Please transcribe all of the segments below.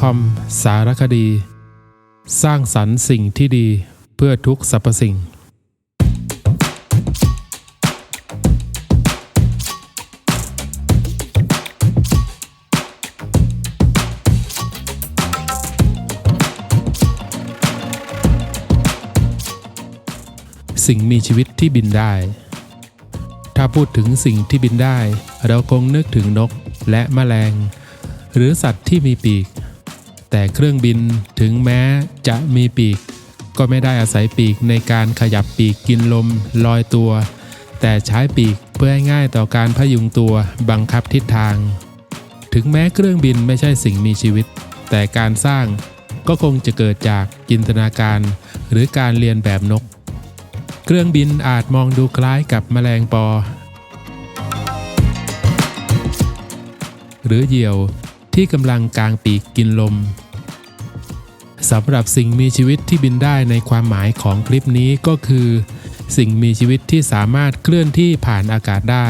างคอมสารคดี สร้างสรรค์สิ่งที่ดีเพื่อทุกสรรพสิ่ง สิ่งมีชีวิตที่บินได้ ถ้าพูดถึงสิ่งที่บินได้ เราคงนึกถึงนกและแมลง หรือสัตว์ที่มีปีก แต่เครื่องบินถึงแม้จะมีปีก ก็ไม่ได้อาศัยปีกในการขยับปีกกินลมลอยตัว แต่ใช้ปีกเพื่อให้ง่ายต่อการพยุงตัวบังคับทิศทาง ถึงแม้เครื่องบินไม่ใช่สิ่งมีชีวิต แต่การสร้างก็คงจะเกิดจากจินตนาการหรือการเรียนแบบนก เครื่องบินอาจมองดูคล้ายกับแมลงปอ หรือเหยี่ยว ที่กำลังกางปีกกินลมสำหรับสิ่งมีชีวิตที่บินได้ในความหมายของคลิปนี้ก็คือ สิ่งมีชีวิตที่สามารถเคลื่อนที่ผ่านอากาศได้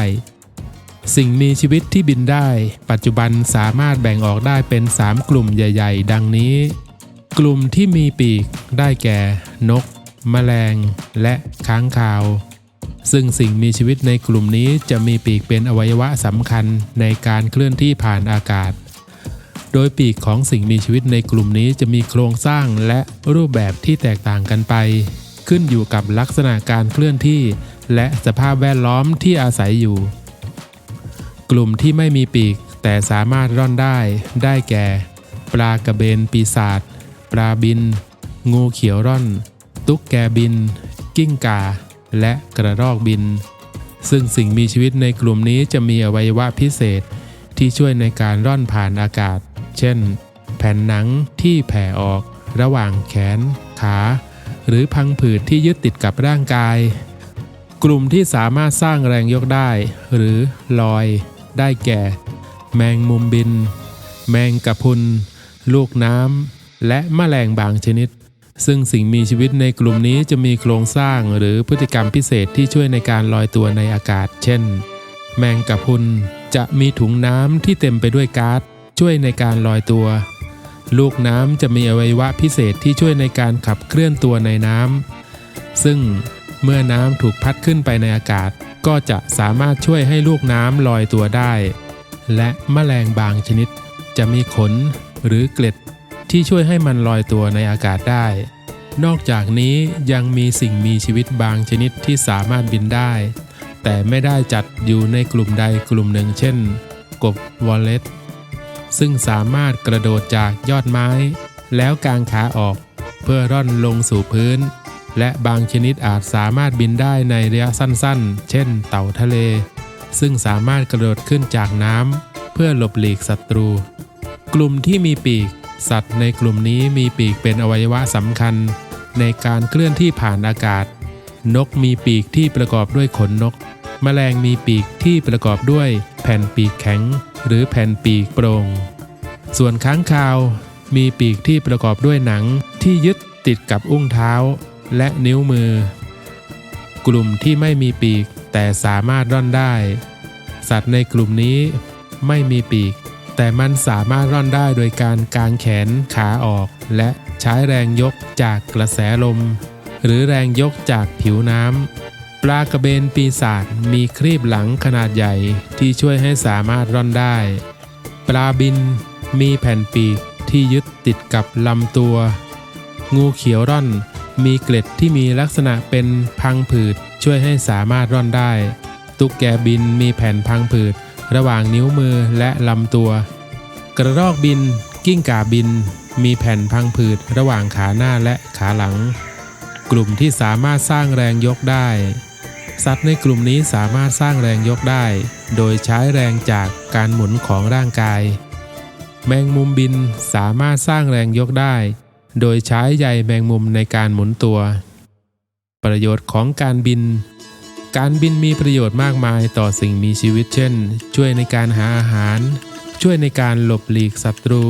สิ่งมีชีวิตที่บินได้ ปัจจุบันสามารถแบ่งออกได้เป็น 3 กลุ่มใหญ่ ๆ ดังนี้ กลุ่มที่มีปีกได้แก่ นก แมลง และค้างคาว ซึ่งสิ่งมีชีวิตในกลุ่มนี้จะมีปีกเป็นอวัยวะสำคัญในการเคลื่อนที่ผ่านอากาศ โดยปีกของสิ่งมีชีวิตในกลุ่มนี้จะมีโครงสร้างและรูปแบบที่แตกต่างกันไป ขึ้นอยู่กับลักษณะการเคลื่อนที่ และสภาพแวดล้อมที่อาศัยอยู่ กลุ่มที่ไม่มีปีกแต่สามารถร่อนได้ ได้แก่ ปลากระเบนปีศาจปลาบิน งูเขียวร่อน ตุ๊กแกบิน กิ้งก่า และกระรอกบิน ซึ่งสิ่งมีชีวิตในกลุ่มนี้จะมีอวัยวะพิเศษที่ช่วยในการร่อนผ่านอากาศ เช่น แผ่นหนังที่แผ่ออกระหว่างแขน ขา หรือพังผืดที่ยึดติดกับร่างกาย กลุ่มที่สามารถสร้างแรงยกได้ หรือลอย ได้แก่ แมงมุมบิน แมงกะพรุน ลูกน้ำ และแมลงบางชนิด ซึ่งสิ่งมีชีวิตในกลุ่มนี้จะมีโครงสร้างหรือพฤติกรรมพิเศษที่ช่วยในการลอยตัวในอากาศ เช่น แมงกะพรุนจะมีถุงน้ำที่เต็มไปด้วยก๊าซ ช่วยในการลอยตัว ลูกน้ำจะมีอวัยวะพิเศษที่ช่วยในการขับเคลื่อนตัวในน้ำซึ่งเมื่อน้ำถูกพัดขึ้นไปในอากาศ ก็จะสามารถช่วยให้ลูกน้ำลอยตัวได้ และแมลงบางชนิด จะมีขนหรือเกล็ดที่ช่วยให้มันลอยตัวในอากาศได้ นอกจากนี้ยังมีสิ่งมีชีวิตบางชนิดที่สามารถบินได้ แต่ไม่ได้จัดอยู่ในกลุ่มใดกลุ่มหนึ่ง เช่น กบวอลเล็ต ซึ่งสามารถกระโดดจากยอดไม้ แล้วกางขาออก เพื่อร่อนลงสู่พื้น และบางชนิดอาจสามารถบินได้ในระยะสั้นๆ เช่น เต่าทะเล ซึ่งสามารถกระโดดขึ้นจากน้ำเพื่อหลบหลีกศัตรู กลุ่มที่มีปีก สัตว์ในกลุ่มนี้มีปีกเป็นอวัยวะสำคัญ ในการเคลื่อนที่ผ่านอากาศ นกมีปีกที่ประกอบด้วยขนนก แมลงมีปีกที่ประกอบด้วย แผ่นปีกแข็ง หรือแผ่นปีกโปร่ง ส่วนค้างคาว มีปีกที่ประกอบด้วยหนังที่ยึดติดกับอุ้งเท้า และนิ้วมือ กลุ่มที่ไม่มีปีกแต่สามารถร่อนได้ สัตว์ในกลุ่มนี้ไม่มีปีก แต่มันสามารถร่อนได้โดยการกางแขนขาออก และใช้แรงยกจากกระแสลม หรือแรงยกจากผิวน้ำ ปลากระเบนปีศาจมีครีบหลังขนาดใหญ่ที่ช่วยให้สามารถร่อนได้ ปลาบินมีแผ่นปีกที่ยึดติดกับลำตัว งูเขียวร่อนมีเกล็ดที่มีลักษณะเป็นพังผืดช่วยให้สามารถร่อนได้ ตุ๊กแกบินมีแผ่นพังผืดระหว่างนิ้วมือและลำตัว กระรอกบิน กิ้งก่าบิน มีแผ่นพังผืดระหว่างขาหน้าและขาหลัง กลุ่มที่สามารถสร้างแรงยกได้ สัตว์ในกลุ่มนี้สามารถสร้างแรงยกได้ โดยใช้แรงจากการหมุนของร่างกาย แมงมุมบินสามารถสร้างแรงยกได้ โดยใช้ใยแมงมุมในการหมุนตัว ประโยชน์ของการบิน การบินมีประโยชน์มากมายต่อสิ่งมีชีวิตเช่น ช่วยในการหาอาหาร ช่วยในการหลบหลีกศัตรู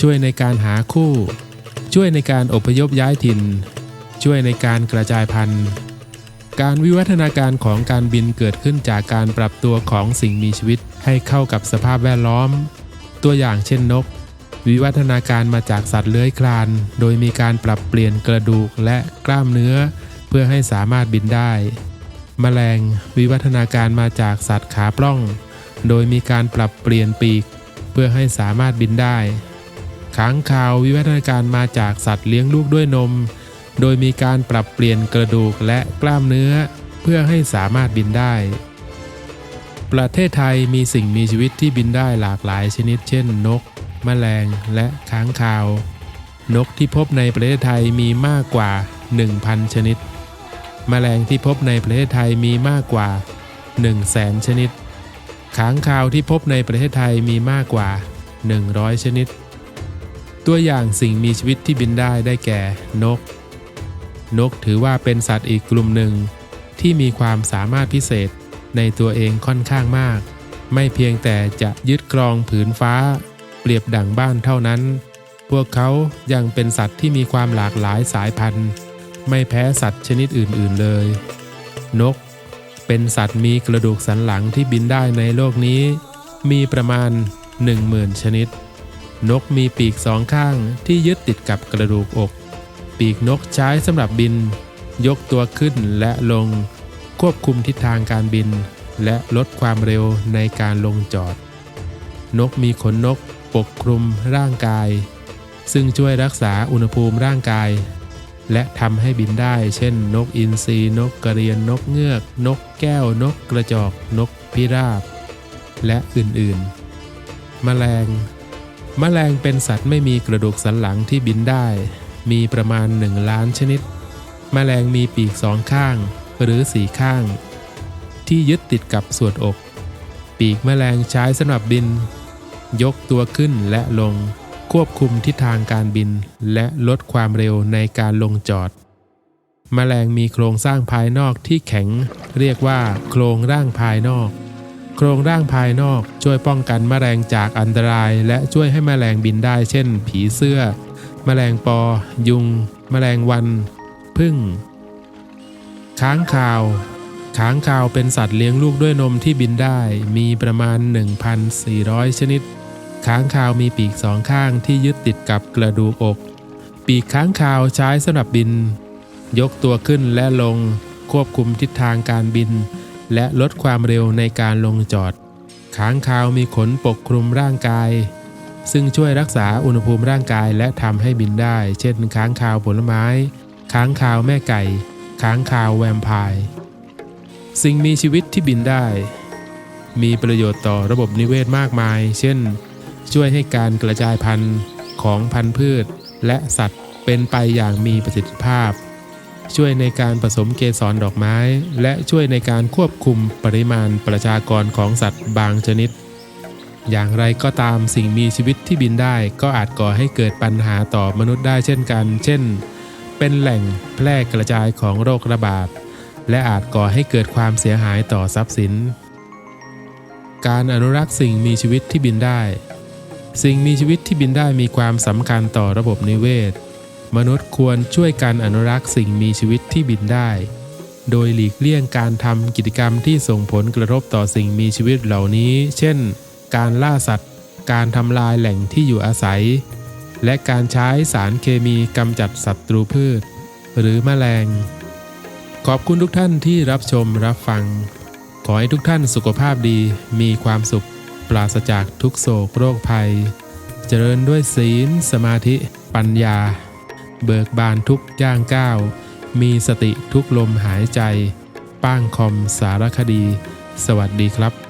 ช่วยในการหาคู่ ช่วยในการอพยพย้ายถิ่น ช่วยในการกระจายพันธุ์ การวิวัฒนาการของการบินเกิดขึ้นจากการปรับตัวของสิ่งมีชีวิตให้เข้ากับสภาพแวดล้อม ตัวอย่างเช่นนก วิวัฒนาการมาจากสัตว์เลื้อยคลาน โดยมีการปรับเปลี่ยนกระดูกและกล้ามเนื้อ เพื่อให้สามารถบินได้ แมลงวิวัฒนาการมาจากสัตว์ขาปล้อง โดยมีการปรับเปลี่ยนปีก เพื่อให้สามารถบินได้ ค้างคาววิวัฒนาการมาจากสัตว์เลี้ยงลูกด้วยนม โดยมีการปรับเปลี่ยนกระดูกและกล้ามเนื้อ เพื่อให้สามารถบินได้ ประเทศไทยมีสิ่งมีชีวิตที่บินได้หลากหลายชนิด เช่น นก แมลง และค้างคาว นกที่พบในประเทศไทยมีมากกว่า 1,000 ชนิด แมลงที่พบในประเทศไทยมีมากกว่า 100,000 ชนิด ค้างคาวที่พบในประเทศไทยมีมากกว่า 100 ชนิด ตัวอย่างสิ่งมีชีวิตที่บินได้ได้แก่ นก นกถือว่าเป็นสัตว์อีกกลุ่มหนึ่ง ที่มีความสามารถพิเศษในตัวเองค่อนข้างมาก ไม่เพียงแต่จะยึดครองผืนฟ้า เปรียบดั่งบ้านเท่านั้น พวกเขายังเป็นสัตว์ที่มีความหลากหลายสายพันธุ์ ไม่แพ้สัตว์ชนิดอื่นๆเลย นก เป็นสัตว์มีกระดูกสันหลังที่บินได้ในโลกนี้ มีประมาณ 10,000 ชนิด นกมีปีกสองข้างที่ยึดติดกับกระดูกอก ปีกนกใช้สำหรับบิน ยกตัวขึ้นและลง ควบคุมทิศทางการบิน และลดความเร็วในการลงจอด นกมีขนนกปกคลุมร่างกาย ซึ่งช่วยรักษาอุณหภูมิร่างกาย และทำให้บินได้ เช่น นกอินทรีนกกระเรียนนกเงือก นกแก้วนกกระจอกนกพิราบ และอื่นๆ แมลง แมลงเป็นสัตว์ไม่มีกระดูกสันหลังที่บินได้ มีประมาณ 1 ล้านชนิดแมลงมีปีกสองข้างหรือสีข้าง ที่ยึดติดกับส่วนอก ปีกแมลงใช้สำหรับบิน ยกตัวขึ้นและลง ควบคุมทิศทางการบิน และลดความเร็วในการลงจอดแมลงมีโครงสร้างภายนอกที่แข็ง เรียกว่า โครงร่างภายนอก โครงร่างภายนอกช่วยป้องกันแมลงจากอันตราย และช่วยให้แมลงบินได้เช่น ผีเสื้อ แมลงปอ ยุงแมลงวัน พึ่ง ค้างคาว ค้างคาวเป็นสัตว์เลี้ยงลูกด้วยนมที่บินได้ มีประมาณ 1,400 ชนิด ค้างคาวมีปีกสองข้างที่ยึดติดกับกระดูกอก ปีกค้างคาวใช้สำหรับบิน ยกตัวขึ้นและลง ควบคุมทิศทางการบิน และลดความเร็วในการลงจอด ค้างคาวมีขนปกคลุมร่างกาย ซึ่งช่วยรักษาอุณหภูมิร่างกายและทำให้บินได้ เช่น ค้างคาวผลไม้ ค้างคาวแม่ไก่ ค้างคาวแวมไพร์สิ่งมีชีวิตที่บินได้ มีประโยชน์ต่อระบบนิเวศมากมาย เช่น ช่วยให้การกระจายพันธุ์ของพันธุ์พืช และสัตว์เป็นไปอย่างมีประสิทธิภาพ ช่วยในการผสมเกสรดอกไม้ และช่วยในการควบคุมปริมาณประชากรของสัตว์บางชนิด อย่างไรก็ตามสิ่งมีชีวิตที่บินได้ ก็อาจก่อให้เกิดปัญหาต่อมนุษย์ได้เช่นกัน เช่น เป็นแหล่งแพร่กระจายของโรคระบาด และอาจก่อให้เกิดความเสียหายต่อทรัพย์สิน การอนุรักษ์สิ่งมีชีวิตที่บินได้ สิ่งมีชีวิตที่บินได้มีความสำคัญต่อระบบนิเวศ มนุษย์ควรช่วยกันอนุรักษ์สิ่งมีชีวิตที่บินได้โดยหลีกเลี่ยงการทำกิจกรรมที่ส่งผลกระทบต่อสิ่งมีชีวิตเหล่านี้ เช่น การล่าสัตว์ การทำลายแหล่งที่อยู่อาศัย และการใช้สารเคมีกำจัดศัตรูพืช หรือแมลง ขอบคุณทุกท่านที่รับชมรับฟัง ขอให้ทุกท่านสุขภาพดีมีความสุข ปราศจากทุกโศกโรคภัย เจริญด้วยศีล สมาธิ ปัญญา เบิกบานทุกย่างก้าวมีสติทุกลมหายใจ ป้างคอมสารคดี สวัสดีครับ